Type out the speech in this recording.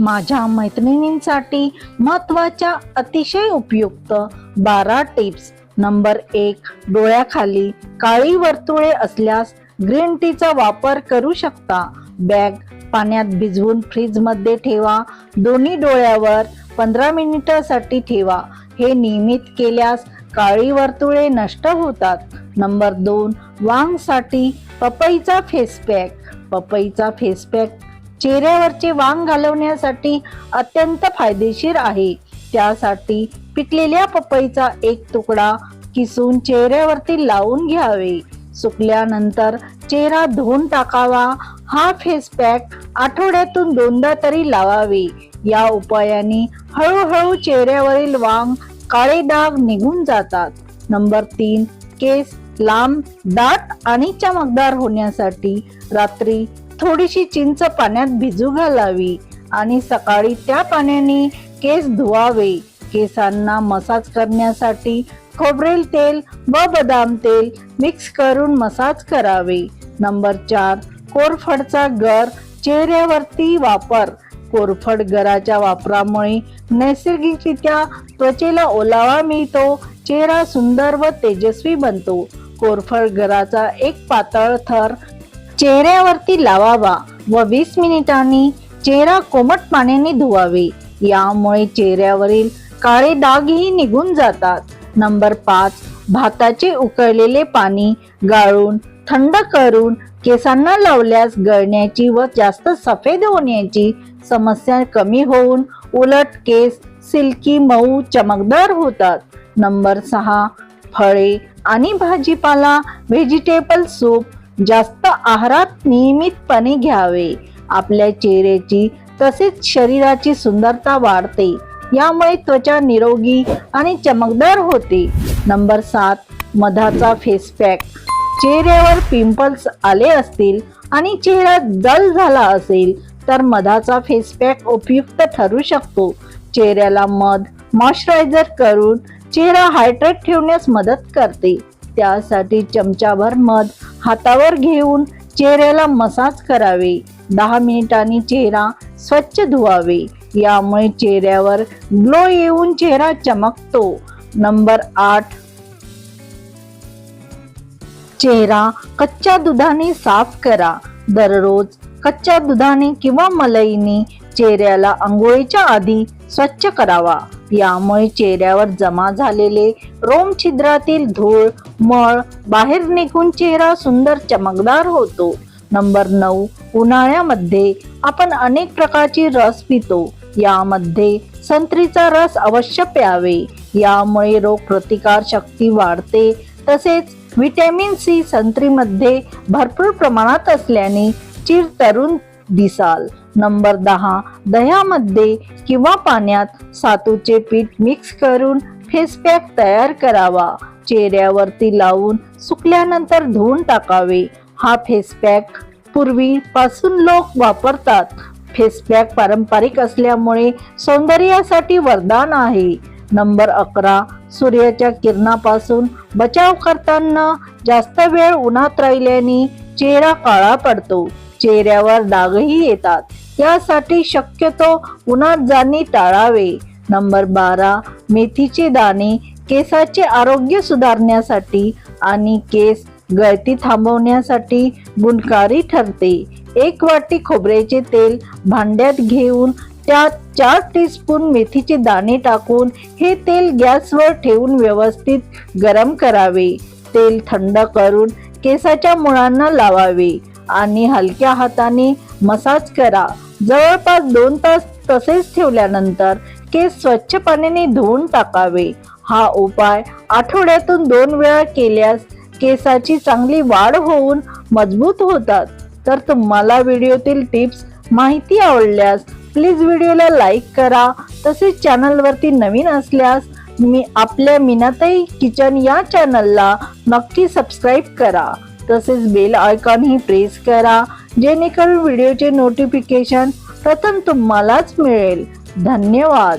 माझ्या मैत्रिणींसाठी महत्त्वाच्या अतिशय उपयुक्त बारा टिप्स. नंबर एक डोळ्याखाली काळी वर्तुळे असल्यास ग्रीन टीचा वापर करू शकता. बॅग पाण्यात भिजवून फ्रीजमध्ये ठेवा. दोन्ही डोळ्यावर पंधरा मिनिटासाठी ठेवा. हे नियमित केल्यास काळी वर्तुळे नष्ट होतात. नंबर दोन वांगसाठी पपईचा फेस पॅक. पपईचा फेस पॅक चेहऱ्यावरचे वांग घालवण्यासाठी अत्यंत फायदेशीर आहे. त्यासाठी पिकलेल्या पपईचा एक तुकडा किसून चेहऱ्यावरती लावून घ्यावे. सुकल्यानंतर चेहरा धुवून टाकावा. हा फेस पॅक आठवड्यातून दोनदा तरी लावावे. या उपायाने हळूहळू चेहऱ्यावरील वांग काळे डाग निघून जातात. नंबर तीन केस लांब दाट आणि चमकदार होण्यासाठी रात्री थोडीशी चिंच पाण्यात भिजू घालावी आणि सकाळी त्या पाण्याने केस धुवावे. केसांना मसाज करण्यासाठी खोबरेल तेल व बदाम तेल मिक्स करून मसाज करावे. नंबर चार कोरफडचा गर चेहऱ्यावरती वापर. कोरफड गराच्या वापरामुळे नैसर्गिकरित्या त्वचेला ओलावा मिळतो चेहरा सुंदर व तेजस्वी बनतो. कोरफड गराचा एक पातळ थर चेहऱ्यावरती लावावा व वीस मिनिटांनी चेहरा कोमट पाण्याने धुवावे. यामुळे चेहऱ्यावरील काळे दागही निघून जातात. नंबर पाच भाताचे उकळलेले पाणी गाळून थंड करून केसांना लावल्यास गळण्याची व जास्त सफेद होण्याची समस्या कमी होऊन उलट केस सिल्की मऊ चमकदार होतात. नंबर सहा फळे आणि भाजीपाला व्हेजिटेबल सूप जास्त आहारात नियमितपणे घ्यावे. आपल्या चेहऱ्याची तसेच शरीराची सुंदरता वाढते. यामुळे त्वचा निरोगी आणि चमकदार होते. नंबर सात मधाचा फेस पॅक चेहऱ्यावर पिंपल्स आले असतील आणि चेहरा जल झाला असेल तर मधाचा फेस पॅक उपयुक्त ठरू शकतो. चेहऱ्याला मध मॉइश्चरायझर करून चेहरा हायड्रेट ठेवण्यास मदत करते. त्यासाठी चमचाभर मध हातावर घेऊन चेहऱ्याला मसाज करावे. दहा मिनिटांनी चेहरा स्वच्छ धुवावे. यामुळे चेहऱ्यावर ग्लो येऊन चेहरा चमकतो. नंबर आठ. चेहरा कच्च्या दुधाने साफ करा. दररोज कच्च्या दुधाने किंवा मलईने चेहऱ्याला आंघोळीच्या आधी स्वच्छ करावा. यामुळे चेहऱ्यावर जमा झालेले रोमछिद्रातील धूळ मळ बाहेर निघून चेहरा सुंदर चमकदार होतो. नंबर नऊ उन्हाळ्यामध्ये आपण अनेक प्रकारची रस पितो. यामध्ये संत्रीचा रस अवश्य प्यावे. यामुळे रोग प्रतिकार शक्ती वाढते. तसेच व्हिटॅमिन सी संत्रीमध्ये भरपूर प्रमाणात असल्याने चिर तरुण दिसाल. नंबर दहा दह्यामध्ये किंवा पाण्यात सातूचे पीठ मिक्स करून फेस पॅक तयार करावा. चेहऱ्यावरती लावून सुकल्यानंतर धुवून टाकावे. हा फेस पॅक पूर्वीपासून लोक वापरतात. फेस पॅक पारंपरिक असल्यामुळे सौंदर्यासाठी वरदान आहे. नंबर अकरा सूर्याच्या किरणापासून बचाव करताना जास्त वेळ उन्हात राहिल्याने चेहरा काळा पडतो. चेहऱ्यावर डागही येतात. यासाठी शक्यतो उन्हात जाणे टाळावे. नंबर बारा मेथीचे दाणे केसाचे आरोग्य सुधारण्यासाठी आणि केस गळती थांबवण्यासाठी गुणकारी ठरते. एक वाटी खोबऱ्याचे तेल भांड्यात घेऊन त्यात चार टीस्पून मेथीचे दाणे टाकून हे तेल गॅसवर ठेवून व्यवस्थित गरम करावे. तेल थंड करून केसाच्या मुळांना लावावे आणि हलक्या हाताने मसाज करा. जवळपास दोन तास तसेच ठेवल्यानंतर केस स्वच्छ पाण्याने धुवून टाकावे. हा उपाय आठवड्यातून दोन वेळा केल्यास केसाची चांगली वाढ होऊन मजबूत होतात. तर तुम्हाला व्हिडिओतील टिप्स माहिती आवडल्यास प्लीज व्हिडिओला लाईक करा. तसेच चॅनलवरती नवीन असल्यास मी आपल्या मीनाताई किचन या चॅनलला नक्की सबस्क्राईब करा. तसेच बेल आयकॉनही प्रेस करा. जेणेकरून व्हिडिओचे नोटिफिकेशन प्रथम तुम्हालाच मिळेल. धन्यवाद.